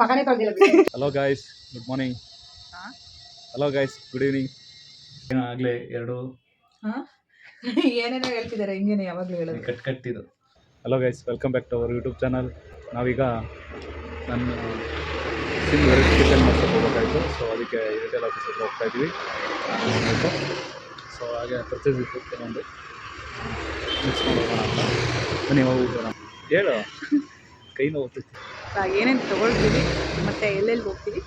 ಮಗನೇ ತೊಳ್ದಿಲ್ಲ hello guys good morning hello guys good evening ಆಗ್ಲೇ ಎರಡು. ಏನೇನೋ ಹೇಳ್ತಿದ್ದಾರೆ ಹಿಂಗೇನೆ ಯಾವಾಗ್ಲೂ ಹೇಳೋದು. ಕಟ್ ಕಟ್ಟಿದ್ದು hello guys welcome back to our YouTube channel ನಾವೀಗ ನನ್ನ ಸಿಮ್ ವೆರಿಫಿಕೇಷನ್ ಮಾಡ್ಸೋಕೆ ಹೋಗ್ಬೇಕಾಯ್ತು. ಸೊ ಅದಕ್ಕೆ ಏರ್ಟೆಲ್ ಆಫೀಸ್ ಹತ್ರ ಹೋಗ್ತಾ ಇದ್ವಿ ಸೊ ಹಾಗೆ ಪರ್ಚೇಸ್ ಇತ್ತು ತಗೊಂಡು ಮಿಕ್ಸ್ ಮಾಡೋಣ ಅಂತ. ಬನ್ನಿ ಹೋಗೋಣ ಹೇಳು. ಕೈ ನೋವುತ್ತಿತ್ತು ಏನೇನು ತಗೊಳ್ತೀವಿ ಮತ್ತೆ ಎಲ್ಲೆಲ್ಲಿ ಹೋಗ್ತೀವಿ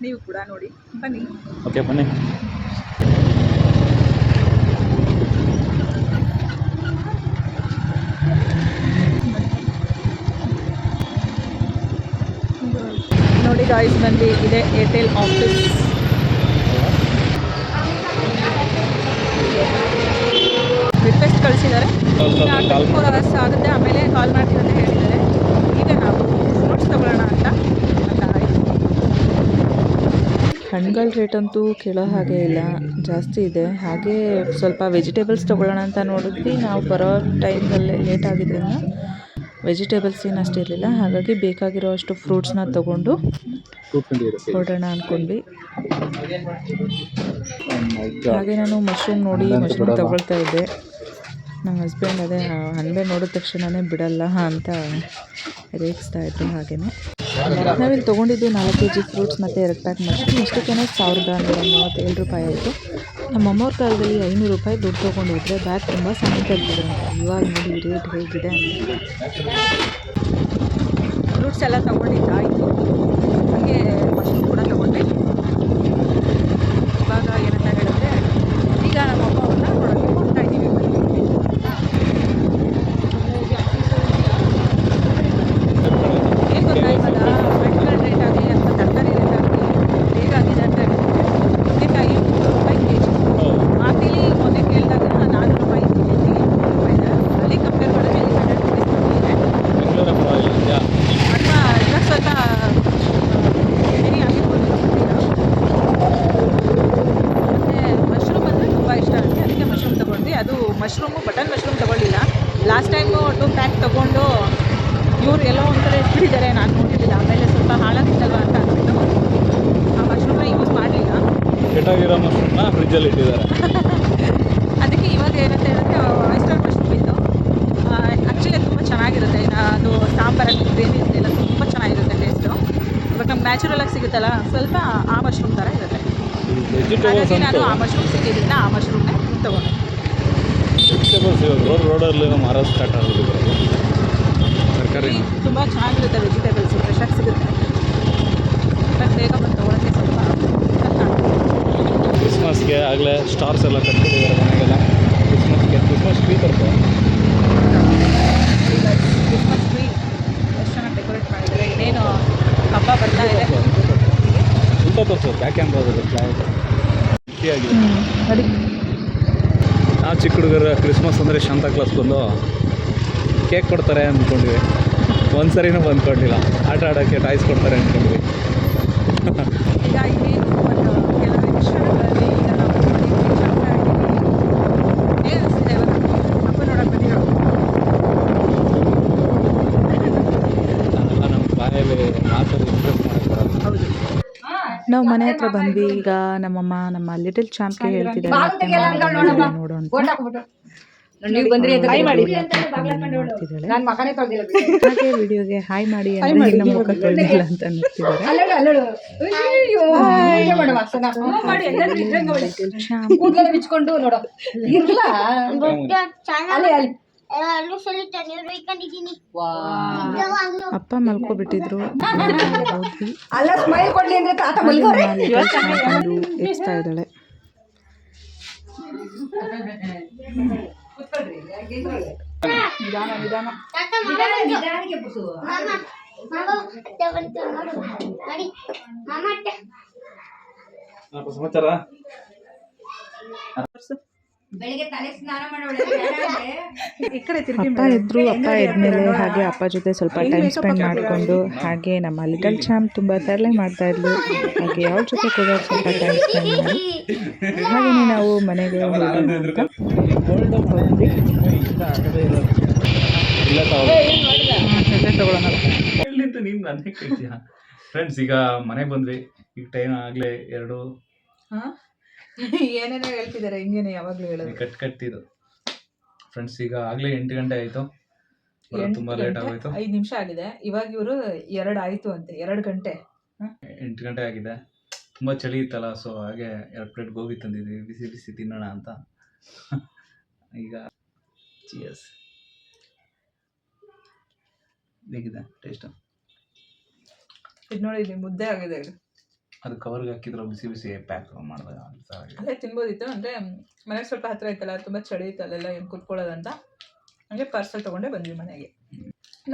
ನೀವು ಕೂಡ ನೋಡಿ. ಬನ್ನಿ. ಓಕೆ ಬನ್ನಿ. ನೋಡಿ ಗಾಯ್ಸ್ನಲ್ಲಿ ಇದೆ ಏರ್ಟೆಲ್ ಆಫೀಸ್ ಫೋರ್ ಅವರ್ಸ್ ಆಗುತ್ತೆ, ಆಮೇಲೆ ಕಾಲ್ ಮಾಡ್ತೀವಿ ಅಂತ ಹೇಳಿದ್ದಾರೆ. ಈಗ ನಾವು ನೋಟ್ಸ್ ತಗೊಳ್ಳೋಣ ಅಂತ ಹಣ್ಣುಗಳ ರೇಟ್ ಅಂತೂ ಕೇಳೋ ಹಾಗೆ ಇಲ್ಲ. ಜಾಸ್ತಿ ಇದೆ. ಹಾಗೆ ಸ್ವಲ್ಪ ವೆಜಿಟೇಬಲ್ಸ್ ತೊಗೊಳ್ಳೋಣ ಅಂತ ನೋಡಿದ್ವಿ. ನಾವು ಬರೋ ಟೈಮಲ್ಲೇ ಲೇಟ್ ಆಗಿದ್ದರಿಂದ ವೆಜಿಟೇಬಲ್ಸ್ ಏನು ಅಷ್ಟು ಇರಲಿಲ್ಲ. ಹಾಗಾಗಿ ಬೇಕಾಗಿರೋ ಅಷ್ಟು ಫ್ರೂಟ್ಸ್ನ ತೊಗೊಂಡು ಕೊಡೋಣ ಅಂದ್ಕೊಂಡ್ವಿ ಹಾಗೆ ನಾನು ಮಶ್ರೂಮ್ ನೋಡಿ ಮಶ್ರೂಮ್ ತಗೊಳ್ತಾ ಇದ್ದೆ. ನಮ್ಮ ಹಸ್ಬೆಂಡ್ ಅದೇ ಹಣ್ಣೆ ನೋಡಿದ ತಕ್ಷಣವೇ ಬಿಡಲ್ಲ ಅಂತ ರೇಗಿಸ್ತಾ ಇದ್ರು ಹಾಗೆಯೇ ನಾವಿಲ್ಲಿ ತೊಗೊಂಡಿದ್ದು ನಾಲ್ಕು ಕೆ ಜಿ ಫ್ರೂಟ್ಸ್ ಮತ್ತು ಎರಡು ಪ್ಯಾಕ್ ಮಶ್ರೂಮ್ ಜನ ಸಾವಿರದ ನೂರ ಮೂವತ್ತೇಳು ರೂಪಾಯಿ ಆಯಿತು. ನಮ್ಮ ಅಮ್ಮವ್ರ ಕಾಲದಲ್ಲಿ ಐನೂರು ರೂಪಾಯಿ ದುಡ್ಡು ತೊಗೊಂಡು ಹೋದರೆ ಬ್ಯಾಗ್ ತುಂಬ ಸಣ್ಣ ತೆಗೆದಿದೆ ಅಂತ. ಇವಾಗ ನೋಡಿ ರೇಟ್ ಹೇಗಿದೆ ಅಂತ. ಫ್ರೂಟ್ಸ್ ಎಲ್ಲ ತೊಗೊಂಡಿದ್ದಾಯಿತು. ಹಾಗೆ ಮಶ್ರೂಮ್ ಕೂಡ ತೊಗೊಂಡ್ವಿ ಇವಾಗ ಏನಂತ ಹೇಳಿದ್ರೆ ಈಗ ನಮ್ಮ ಅಪ್ಪ ಅವ್ರನ್ನ ನೋಡೋಕ್ಕೆ ಹೋಗ್ತಾ ಇದ್ದೀವಿ ಏನು ಗೊತ್ತಾ ಇವಾಗ ಹಣ್ಣುಗಳ ರೇಟ್ ಆಗಲಿ ಅಥವಾ ತರಕಾರಿ ರೇಟ್ ಆಗಲಿ ಹೇಗಾಗಿದೆ ಅಂತ ಹೇಳಿದ್ರೆ ಬದನೆಕಾಯಿ ನೂರು ರೂಪಾಯಿ ಕೆ ಜಿ ಮಾತಿಲಿ ಮೊನ್ನೆ ಕೇಳಿದಾಗ ನಾನ್ನೂರು ರೂಪಾಯಿ ಕೆ ಜಿ ನೂರು ರೂಪಾಯಿ ಇದೆ ಅಲ್ಲಿ ಕಂಪೇರ್ ಮಾಡಿದ್ರೆ ಇಲ್ಲಿ ಹಂಡ್ರೆಡ್ ರುಪೀಸ್ ಕಮ್ಮಿ ಇದೆ ಅಥವಾ ಇವಾಗ ಸ್ವಲ್ಪ ಕಡಿಮೆ ಆಗಿರ್ಬೋದು ಮತ್ತು ಮಶ್ರೂಮ್ ಅಂದರೆ ತುಂಬ ಇಷ್ಟ ಆಗುತ್ತೆ ಅದಕ್ಕೆ ಮಶ್ರೂಮ್ ತೊಗೊಂಡ್ವಿ ಅದು ಮಶ್ರೂಮು ಬಟನ್ ಮಶ್ರೂಮ್ ತೊಗೊಳ್ಳಿಲ್ಲ. ಲಾಸ್ಟ್ ಟೈಮು ಟು ಪ್ಯಾಕ್ ತೊಗೊಂಡು ಇವ್ರು ಎಲ್ಲೋ ಒಂದು ಕಡೆ ಇಟ್ಬಿಟ್ಟಿದ್ದಾರೆ ನಾನು ನೋಡಿರಲಿಲ್ಲ ಆಮೇಲೆ ಸ್ವಲ್ಪ ಹಾಳಾಗಿತ್ತಲ್ವ ಅಂತ ಅಂದ್ಬಿಟ್ಟು ಆ ಮಶ್ರೂಮ್ನ ಯೂಸ್ ಮಾಡಲಿಲ್ಲ. ಕೆಟ್ಟಾಗಿರೋ ಮಶ್ರೂಮ್ನ ಫ್ರಿಜ್ಜಲ್ಲಿ ಇಟ್ಟಿದ್ದಾರೆ. ಅದಕ್ಕೆ ಇವಾಗ ಏನಂತ ಹೇಳಿದ್ರೆ ಆಯಿಸ್ಟರ್ ಮಶ್ರೂಮ್ ಇತ್ತು ಆ್ಯಕ್ಚುಲಿ ತುಂಬ ಚೆನ್ನಾಗಿರುತ್ತೆ. ಅದು ಸಾಂಬಾರಲ್ಲಿ ಗ್ರೇವಿ ಎಲ್ಲ ತುಂಬ ಚೆನ್ನಾಗಿರುತ್ತೆ ಟೇಸ್ಟು ಇವಾಗ ನಮ್ಗೆ ನ್ಯಾಚುರಲಾಗಿ ಸಿಗುತ್ತಲ್ಲ ಸ್ವಲ್ಪ ಆ ಮಶ್ರೂಮ್ ಥರ ಇರುತ್ತೆ. ಹಾಗಾಗಿ ನಾನು ಆ ಮಶ್ರೂಮ್ ಸಿಕ್ಕಿದ್ರಿಂದ ಆ ಮಶ್ರೂಮ್ನೇ ತೊಗೊಂಡೆ. ವೆಜಿಟೇಬಲ್ಸ್ ಇವಾಗ ರೋಡ್ ರೋಡಲ್ಲಿ ಮಾರೋದು ಸ್ಟಾರ್ಟ್ ಆಗೋದು. ತರಕಾರಿ ತುಂಬ ಚೆನ್ನಾಗಿರುತ್ತೆ ವೆಜಿಟೇಬಲ್ಸು ಫ್ರೆಶಾಗಿ ಸಿಗುತ್ತೆ. ಬಟ್ ಬೇಗ ಬಂದು ತೊಗೊಳಕ್ಕೆ ಸ್ವಲ್ಪ ಕ್ರಿಸ್ಮಸ್ಗೆ ಆಗಲೇ ಸ್ಟಾರ್ಸ್ ಎಲ್ಲ ಕಟ್ಕೊಂಡಿದ್ದಾರೆ ಮನೆಗೆಲ್ಲ. ಕ್ರಿಸ್ಮಸ್ಗೆ ಕ್ರಿಸ್ಮಸ್ ಟ್ರೀ ತರ್ತಾರೆ. ಕ್ರಿಸ್ಮಸ್ ಟ್ರೀ ಎಷ್ಟು ಚೆನ್ನಾಗಿ ಡೆಕೋರೇಟ್ ಮಾಡಿದ್ದಾರೆ. ಇನ್ನೇನು ಹಬ್ಬ ಬರ್ತಾ ಇದೆ. ಊಟ ತೋರಿಸೋದು ಬ್ಯಾಕ್ ಕ್ಯಾಮ್ರಾದಲ್ಲಿ ಆಗಿದೆ ನೋಡಿ ನಾವು ಚಿಕ್ಕ ಹುಡುಗರ ಕ್ರಿಸ್ಮಸ್ ಅಂದರೆ ಶಾಂತ ಕ್ಲಾಸ್ ಬಂದು ಕೇಕ್ ಕೊಡ್ತಾರೆ ಅಂದ್ಕೊಂಡ್ವಿ ಒಂದು ಸರಿನೂ ಬಂದ್ಕೊಂಡಿಲ್ಲ. ಆಟ ಆಡೋಕ್ಕೆ ಟಾಯ್ಸ್ ಕೊಡ್ತಾರೆ ಅಂದ್ಕೊಂಡ್ವಿ ನಮ್ಮ ಬಾಯಲ್ಲಿ ಮಾತಲ್ಲಿ ನಾವು ಮನೆ ಹತ್ರ ಬಂದ್ವಿ ಈಗ ನಮ್ಮಮ್ಮ ನಮ್ಮ ಲಿಟಲ್ ಚಾಂಪ್ಗೆ ಹೇಳ್ತಿದ್ದಾರೆ ನೋಡೋಣ ಹಾಗೆ ವಿಡಿಯೋಗೆ ಹಾಯ್ ಮಾಡಿ ಇನ್ನ ಮುಖ ತೊಳೆದಿಲ್ಲ ಅಂತ ಚಾಂಪ್ ಅಪ್ಪ ಮಲ್ಕೊಬಿಟ್ಟಿದ್ರು. ಹೋದ್ವಿ ಅಲ್ಲ ಸ್ಮೈಲ್ ಕೊಡ್ಲಿ ಅಂದ್ರೆ ತಾತ ಮಲ್ಗೋರೆ? ಎಬ್ಸ್ತಾ ಇದ್ದಾಳೆ. ನಿಧಾನ ನಿಧಾನ ಮಾಮ ಕಡೆ ತಿರುಗಿ ಅಪ್ಪ ಇದ್ರು ಅಪ್ಪ ಇದ್ಮೇಲೆ ಹಾಗೆ ಅಪ್ಪ ಜೊತೆ ಸ್ವಲ್ಪ ಟೈಮ್ ಸ್ಪೆಂಡ್ ಮಾಡಿಕೊಂಡು ಹಾಗೆ ನಮ್ಮ ಲಿಟಲ್ ಚಾಮ್ ತುಂಬ ತರಲೆ ಮಾಡ್ತಾ ಇದ್ಲು. ಹಾಗೆ ಅವ್ರ ಜೊತೆ ಕೂಡ ಸ್ವಲ್ಪ ಟೈಮ್ ಸ್ಪೆಂಡ್ ಮಾಡಿ. ಹಾಗೆಯೇ ನಾವು ಮನೆಗೆ ಫ್ರೆಂಡ್ಸ್ ಈಗ ಮನೆಗೆ ಬಂದ್ವಿ. ಈಗ ಟೈಮ್ ಆಗಲೇ ಎರಡು. ಹಾಂ? ಏನೇನೋ ಹೇಳ್ತಿದ್ದಾರೆ ಹಿಂಗೇನೆ ಯಾವಾಗ್ಲೂ ಹೇಳೋದು. ಕಟ್ ಕಟ್ಟಿದ್ದು ಫ್ರೆಂಡ್ಸ್ ಈಗ ಆಗ್ಲೇ ಎಂಟು ಗಂಟೆ ಆಯ್ತು. ತುಂಬಾ ಲೇಟ್ ಆಗೋಯ್ತು. ಐದು ನಿಮಿಷ ಆಗಿದೆ. ಇವಾಗ ಇವರು ಎರಡು ಆಯ್ತು ಅಂತೆ ಎರಡು ಗಂಟೆ. ಎಂಟು ಗಂಟೆ ಆಗಿದೆ. ತುಂಬಾ ಚಳಿ ಇತ್ತಲ್ಲ ಸೊ ಹಾಗೆ ಎರಡು ಪ್ಲೇಟ್ ಗೋಬಿ ತಂದಿದ್ವಿ. ಬಿಸಿ ಬಿಸಿ ತಿನ್ನೋಣ ಅಂತ. ಈಗ ಚಿಯರ್ಸ್ ಹೇಗಿದೆ ಟೇಸ್ಟ್ ಇದು ನೋಡಿ ಇಲ್ಲಿ ಮುದ್ದೆ ಆಗಿದೆ. ಇದು ಅದು ಕವರ್ಗೆ ಹಾಕಿದ್ರು ಬಿಸಿ ಬಿಸಿ ಪ್ಯಾಕ್ ಮಾಡಿದಾಗ ಹಾಗೆ. ಅಲ್ಲೇ ತಿನ್ಬೋದಿತ್ತು ಅಂದರೆ ಮನೆಗೆ ಸ್ವಲ್ಪ ಹತ್ತಿರ ಇತ್ತಲ್ಲ ತುಂಬ ಚಳಿ ಇತ್ತು ಅಲ್ಲೆಲ್ಲ ಏನು ಕುತ್ಕೊಳ್ಳೋದಂತ. ಹಂಗೆ ಪಾರ್ಸಲ್ ತೊಗೊಂಡೇ ಬಂದ್ವಿ ಮನೆಗೆ.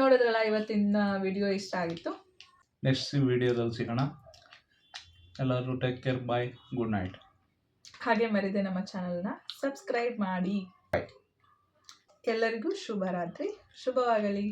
ನೋಡಿದ್ರಲ್ಲ ಇವತ್ತಿನ ವಿಡಿಯೋ ಇಷ್ಟ ಆಗಿತ್ತು. ನೆಕ್ಸ್ಟ್ ವಿಡಿಯೋದಲ್ಲಿ ಸಿಗೋಣ. ಎಲ್ಲರೂ take care bye good night ಹಾಗೆ ಮರಿದೆ ನಮ್ಮ ಚಾನಲ್ನ ಸಬ್ಸ್ಕ್ರೈಬ್ ಮಾಡಿ. ಎಲ್ಲರಿಗೂ ಶುಭರಾತ್ರಿ ಶುಭವಾಗಲಿ.